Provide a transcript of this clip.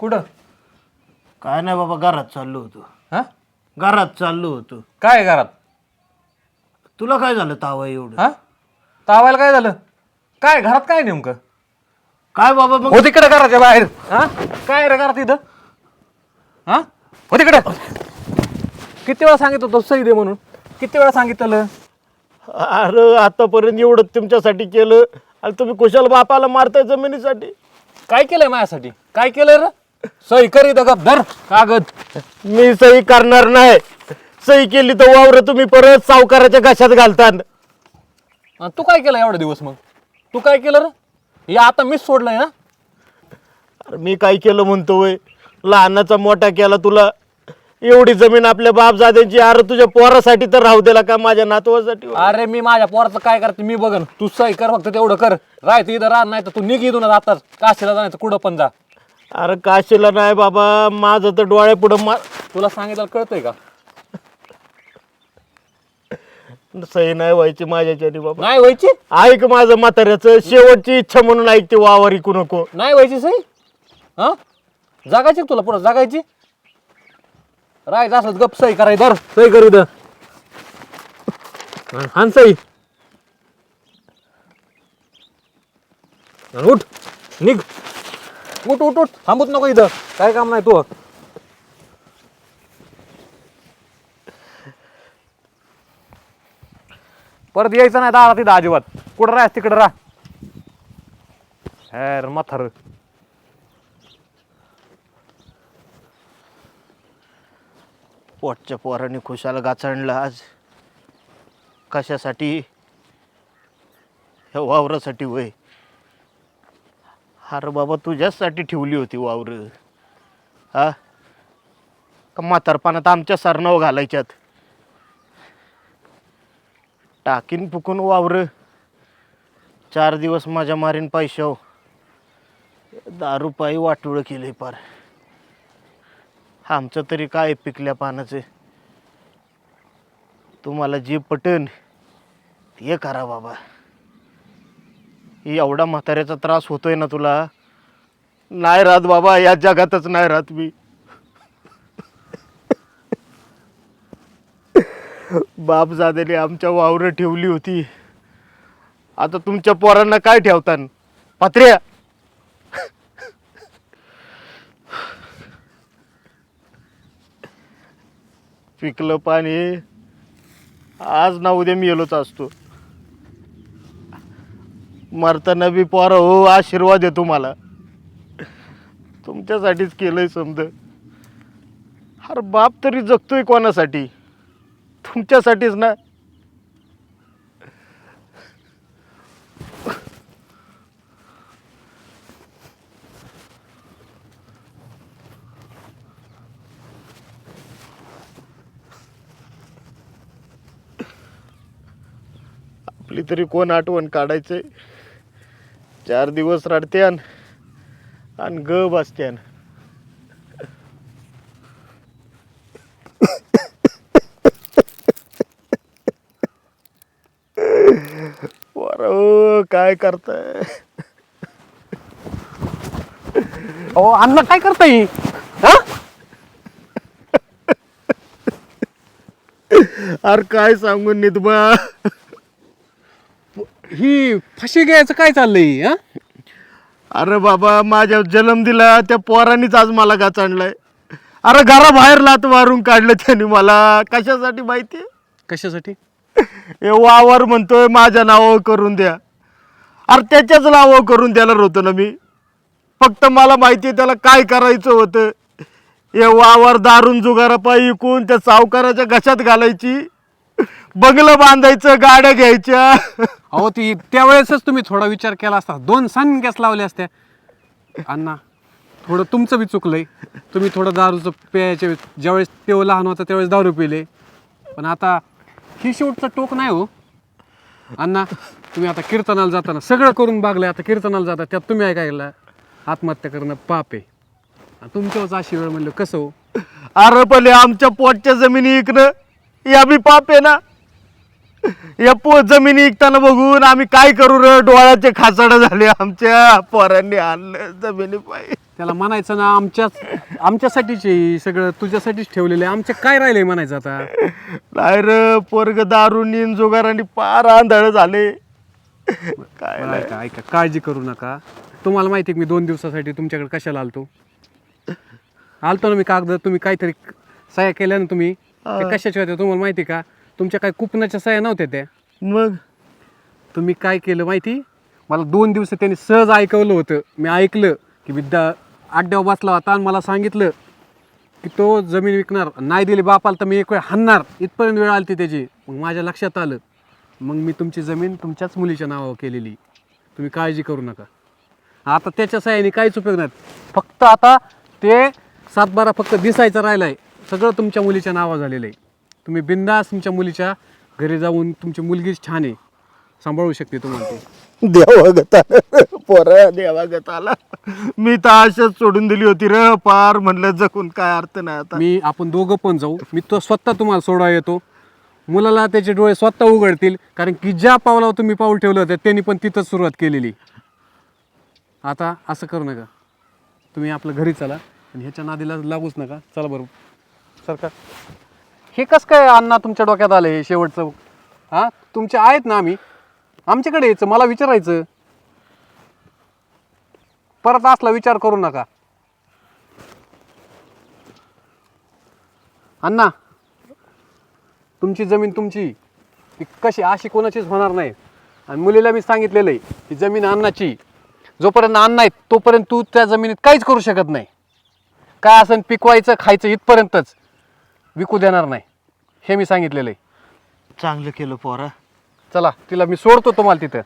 कुठं? काय नाही बाबा घरात चाललो होतो. हा? घरात चाललो होतो. काय आहे घरात? तुला काय झालं तावा एवढं? हा? तावायला काय झालं? काय घरात काय नेमकं? काय बाबा मग? हो तिकडे घराच्या बाहेर. हा? काय रे घरात इथं? हा? हो तिकडे. किती वेळा सांगितलं तो सही दे म्हणून? किती वेळा सांगितलं अरे आतापर्यंत एवढं तुमच्यासाठी केलं. आणि तुम्ही कुशाल बापाला मारताय जमिनीसाठी? काय केलंय माझ्यासाठी? काय केलंय रे? सही करी का धर कागद. मी सही करणार नाही. सही केली तर वावर तुम्ही परत सावकाराच्या घशात घालता तू काय केलं एवढा दिवस मग? तू काय केलं रे? हे आता मीच सोडलंय ना? अरे मी काय केलं म्हणतो वय लहानाचा मोठा केला तुला. एवढी जमीन आपल्या बापजाद्यांची अरे तुझ्या पोरासाठी तर राहू दिला का माझ्या नातवासाठी? अरे मी माझ्या पोराचं काय करते मी बघन. तू सही कर फक्त तेवढं कर. राहायचं इथं राह नाही तर तू निघ इथून आताच. काशीला जाण्याचं कुठं पण जा. अरे काशीला नाही बाबा माझं तर डोळ्या पुढं मा तुला सांगितलं कळतंय का? सही नाही व्हायची माझ्याच्याने बाबा. नाही व्हायची? ऐक माझं म्हाताऱ्याचं शेवटची इच्छा म्हणून ऐकते वावर ऐकू नको. नाही व्हायची सही? हा? जागायची का तुला पुढं? जागायची? राहायचं असलं तर गप सही करायची धर. सही करू हाण सही. आणि उठ. निघ. उठ उठ उठ. थांबूच नको इथं. काय काम नाही तू? परत यायचं नाही दारा तिथं अजिबात. कुठं राह तिकडं राह. मथर. म्हातार पोटच्या पोराने खुशाला गाचणलं आज. कशासाठी? ह्या वावरासाठी वय. अरे बाबा तुझ्याचसाठी ठेवली होती वावर. हा? का म्हातारपणात आमच्या सरनाव घालायच्यात? टाकीन फुकून वावर. चार दिवस माझ्या मारीन पैशाव. दारू पायी वाटोळं केले पार. आमचं तरी काय पिकल्या पानाचं? तुम्हाला जे पटन ते करा बाबा. एवढा म्हाताऱ्याचा त्रास होतोय ना तुला? नाही राहत बाबा या जगातच नाही राहत मी. बापजादेने आमच्या वावरं ठेवली होती. आता तुमच्या पोरांना काय ठेवतान? पत्र्या पिकलं पाणी. आज ना उद्या मी येलोच असतो. मरताना बी पोरं हो आशीर्वाद आहे तुम्हाला. तुमच्यासाठीच केलंय समज. अरे बाप तरी जगतोय कोणासाठी? तुमच्यासाठीच ना. आपली तरी कोण आठवण काढायचंय? चार दिवस रडत्यान आणि ग बसत्यान. बरं काय करताय? अहो अण्णा काय करताय? हा? अरे काय सांगून निदबा ही फाशी घ्यायचं काय चाललंय हा? अरे बाबा माझ्या जन्म दिला त्या पोरांनीच आज मला गाचाणलाय अरे घराबाहेर लात मारून काढलं त्यांनी मला. कशासाठी माहिती? कशासाठी? हे वावर म्हणतोय माझ्या नावावर करून द्या. अरे त्याच्याच नावावर करून द्यायला होतं ना मी. फक्त मला माहिती आहे त्याला काय करायचं होतं. हे वावर दारून जुगारा पायी इकून त्या सावकाराच्या घशात घालायची. बंगलं बांधायचं गाड्या घ्यायच्या. अहो ती त्यावेळेसच तुम्ही थोडा विचार केला असता. दोन सन गॅस लावले असत्या अण्णा थोडं तुमचं बी चुकलंय. तुम्ही थोडं दारूचं प्यायच्या वेळेस ज्यावेळेस पेव लहान होता त्यावेळेस दारू पिले. पण आता ही शेवटचं टोक नाही हो. अण्णा तुम्ही आता कीर्तनाला जाताना सगळं करून बागलंय आता कीर्तनाला जाता त्यात तुम्ही ऐकायला आत्महत्या करणं पाप आहे. आणि तुमच्यावरच अशी वेळ म्हणलं कसं हो? अरे पहिले आमच्या पोटच्या जमिनी इकणं या बी पाप आहे ना. या पो जमिनी इकताना बघून आम्ही काय करू र? डोळ्याचे खासाडं झाले आमच्या पोरांनी आणलं जमिनी पाहिजे त्याला म्हणायचं ना आमच्याच आमच्यासाठीच आहे हे सगळं तुझ्यासाठीच ठेवलेलं. आहे आमच्या काय राहिलंय म्हणायचं आता? नाही र पोरग दारू नीन जुगारांनी पार आंधळ झाले. काय बरं, ऐका ऐका काळजी करू नका. तुम्हाला माहिती आहे मी दोन दिवसासाठी तुमच्याकडे कशाला आलतो? आलतो ना मी कागद तुम्ही काहीतरी सह्या केल्या ना तुम्ही? ते कशाच्या होत्या तुम्हाला माहिती का? तुमच्या काही कुपनाच्या सह्या नव्हत्या त्या. मग? तुम्ही काय केलं माहिती? मला दोन दिवस त्यांनी सहज ऐकवलं होतं. मी ऐकलं की विद्या अड्ड्यावर बसला होता आणि मला सांगितलं की तो जमीन विकणार. नाही दिली बापाला तर मी एक वेळ हाणणार. इथपर्यंत वेळ आली त्याची. मग माझ्या लक्षात आलं. मग मी तुमची जमीन तुमच्याच मुलीच्या नावावर केलेली. तुम्ही काळजी करू नका. आता त्याच्या सहाय्याने काहीच उपयोग नाही. फक्त आता ते सातबारा फक्त दिसायचं राहिलं आहे सगळं तुमच्या मुलीच्या नावावर झालेलं आहे. तुम्ही बिंदास तुमच्या मुलीच्या घरी जाऊन तुमची मुलगीच छान आहे. सांभाळू शकते तुम्हाला ती. देवागत पोरा देवागत आला मी तर आशाच सोडून दिली होती र पार म्हणलं जगून काय अर्थ नाही आता. मी आपण दोघं पण जाऊ. मी तो स्वतः तुम्हाला सोडा येतो. मुलाला त्याचे डोळे स्वतः उघडतील. कारण की ज्या पावलावर तुम्ही पाऊल ठेवलं होतं त्यांनी पण तिथंच सुरुवात केलेली. आता असं करू नका. तुम्ही आपलं घरी चला. आणि ह्याच्या नादीला लागूच नका. चला बरोबर सरकार. हे कसं काय अण्णा तुमच्या डोक्यात आलं हे शेवटचं? हां? तुमचे आहेत ना आम्ही. आमच्याकडे यायचं मला विचारायचं. परत असला विचार करू नका. अण्णा तुमची जमीन तुमची. ती कशी अशी कोणाचीच होणार नाही. आणि मुलीला मी सांगितलेलं आहे की जमीन अन्नाची जोपर्यंत अन्न आहे तोपर्यंत तू त्या जमिनीत काहीच करू शकत नाही. काय असं पिकवायचं खायचं इथपर्यंतच. विकू देणार नाही. हे मी सांगितलेलं आहे. चांगलं केलं पोरा. चला तिला मी सोडतो तुम्हाला तिथं.